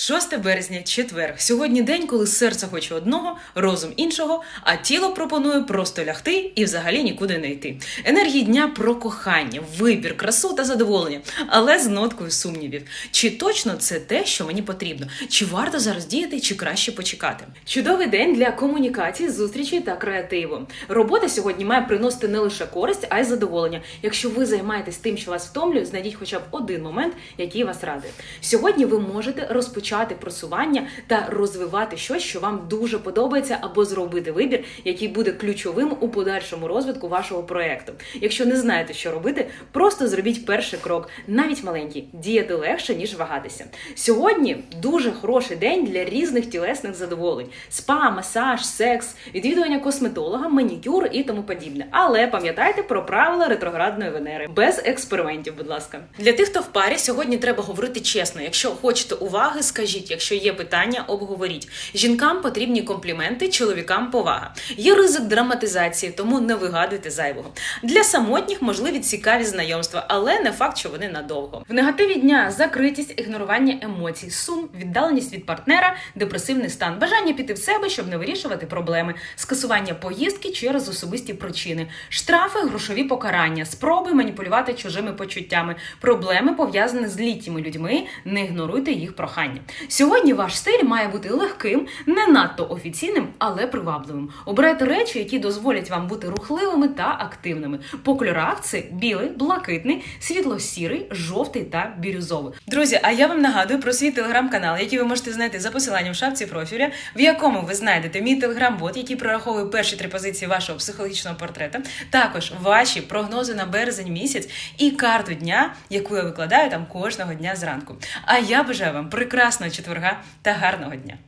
6 березня, четвер. Сьогодні день, коли серце хоче одного, розум іншого, а тіло пропонує просто лягти і взагалі нікуди не йти. Енергії дня про кохання, вибір, красу та задоволення, але з ноткою сумнівів. Чи точно це те, що мені потрібно? Чи варто зараз діяти, чи краще почекати? Чудовий день для комунікації, зустрічей та креативу. Робота сьогодні має приносити не лише користь, а й задоволення. Якщо ви займаєтесь тим, що вас втомлює, знайдіть хоча б один момент, який вас радує. Сьогодні ви можете розпочати просування та розвивати щось, що вам дуже подобається, або зробити вибір, який буде ключовим у подальшому розвитку вашого проекту. Якщо не знаєте, що робити, просто зробіть перший крок, навіть маленький. Діяти легше ніж вагатися. Сьогодні дуже хороший день для різних тілесних задоволень: спа, масаж, секс, відвідування косметолога, манікюр і тому подібне. Але пам'ятайте про правила ретроградної Венери без експериментів, будь ласка. Для тих, хто в парі, сьогодні треба говорити чесно. Якщо хочете уваги, скажіть. Якщо є питання, обговоріть. Жінкам потрібні компліменти, чоловікам повага. Є ризик драматизації, тому не вигадуйте зайвого. Для самотніх можливі цікаві знайомства, але не факт, що вони надовго. В негативі дня закритість, ігнорування емоцій, сум, віддаленість від партнера, депресивний стан, бажання піти в себе, щоб не вирішувати проблеми, скасування поїздки через особисті причини, штрафи, грошові покарання, спроби маніпулювати чужими почуттями, проблеми пов'язані з літніми людьми. Не ігноруйте їх прохання. Сьогодні ваш стиль має бути легким, не надто офіційним, але привабливим. Обирайте речі, які дозволять вам бути рухливими та активними. По кольорах це білий, блакитний, світло-сірий, жовтий та бірюзовий. Друзі, а я вам нагадую про свій телеграм-канал, який ви можете знайти за посиланням в шапці профіля, в якому ви знайдете мій телеграм-бот, який прораховує перші три позиції вашого психологічного портрета. Також ваші прогнози на березень місяць і карту дня, яку я викладаю там кожного дня зранку. А я бажаю вам прекрасного четверга та гарного дня.